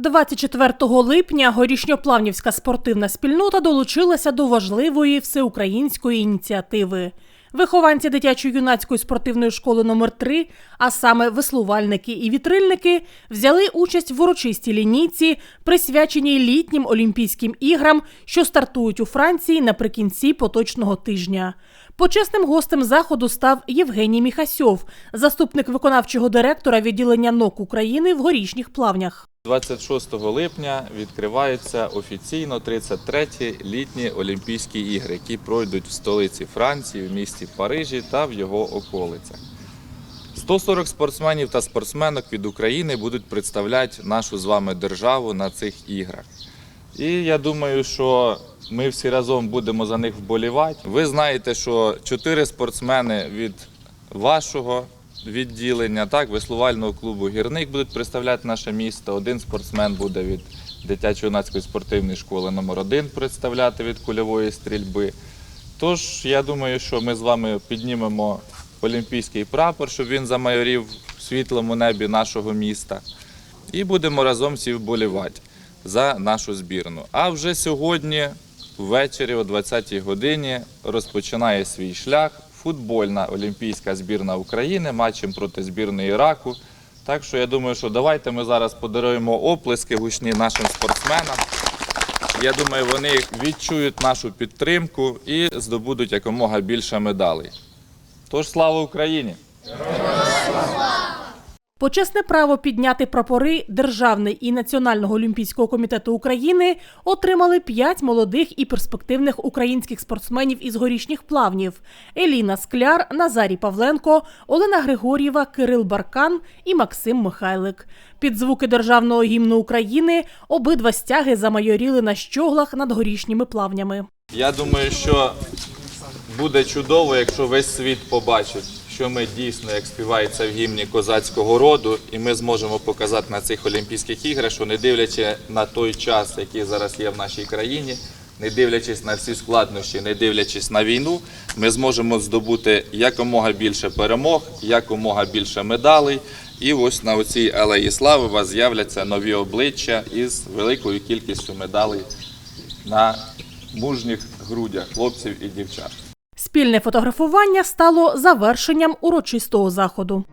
24 липня горішньоплавнівська спортивна спільнота долучилася до важливої всеукраїнської ініціативи. Вихованці дитячо-юнацької спортивної школи номер 3 а саме веслувальники і вітрильники, взяли участь в урочистій лінійці, присвяченій літнім Олімпійським іграм, що стартують у Франції наприкінці поточного тижня. Почесним гостем заходу став Євгеній Міхасьов, заступник виконавчого директора відділення НОК України в горішніх плавнях. 26 липня відкриваються офіційно 33-ті літні Олімпійські ігри, які пройдуть в столиці Франції, в місті Парижі та в його околицях. 140 спортсменів та спортсменок від України будуть представляти нашу з вами державу на цих іграх. І я думаю, що ми всі разом будемо за них вболівати. Ви знаєте, що чотири спортсмени від вашого відділення, так, веслувального клубу Гірник будуть представляти наше місто. Один спортсмен буде від дитячо-юнацької спортивної школи номер 1 представляти від кульової стрільби. Тож я думаю, що ми з вами піднімемо олімпійський прапор, щоб він замайорів в світлому небі нашого міста. І будемо разом всі вболівати за нашу збірну. А вже сьогодні, ввечері, о 20-й годині, розпочинає свій шлях футбольна олімпійська збірна України матчем проти збірної Іраку. Так що я думаю, що давайте ми зараз подаруємо оплески гучні нашим спортсменам. Я думаю, вони відчують нашу підтримку і здобудуть якомога більше медалей. Тож слава Україні! Почесне право підняти прапори Державний і Національного олімпійського комітету України отримали п'ять молодих і перспективних українських спортсменів із горішніх плавнів: Еліна Скляр, Назарій Павленко, Олена Григор'єва, Кирил Баркан і Максим Михайлик. Під звуки державного гімну України обидва стяги замайоріли на щоглах над горішніми плавнями. Я думаю, що буде чудово, якщо весь світ побачить, що ми дійсно, як співається в гімні козацького роду, і ми зможемо показати на цих Олімпійських іграх, що не дивлячись на той час, який зараз є в нашій країні, не дивлячись на всі складнощі, не дивлячись на війну, ми зможемо здобути якомога більше перемог, якомога більше медалей. І ось на оцій алеї слави у вас з'являться нові обличчя із великою кількістю медалей на мужніх грудях хлопців і дівчат. Спільне фотографування стало завершенням урочистого заходу.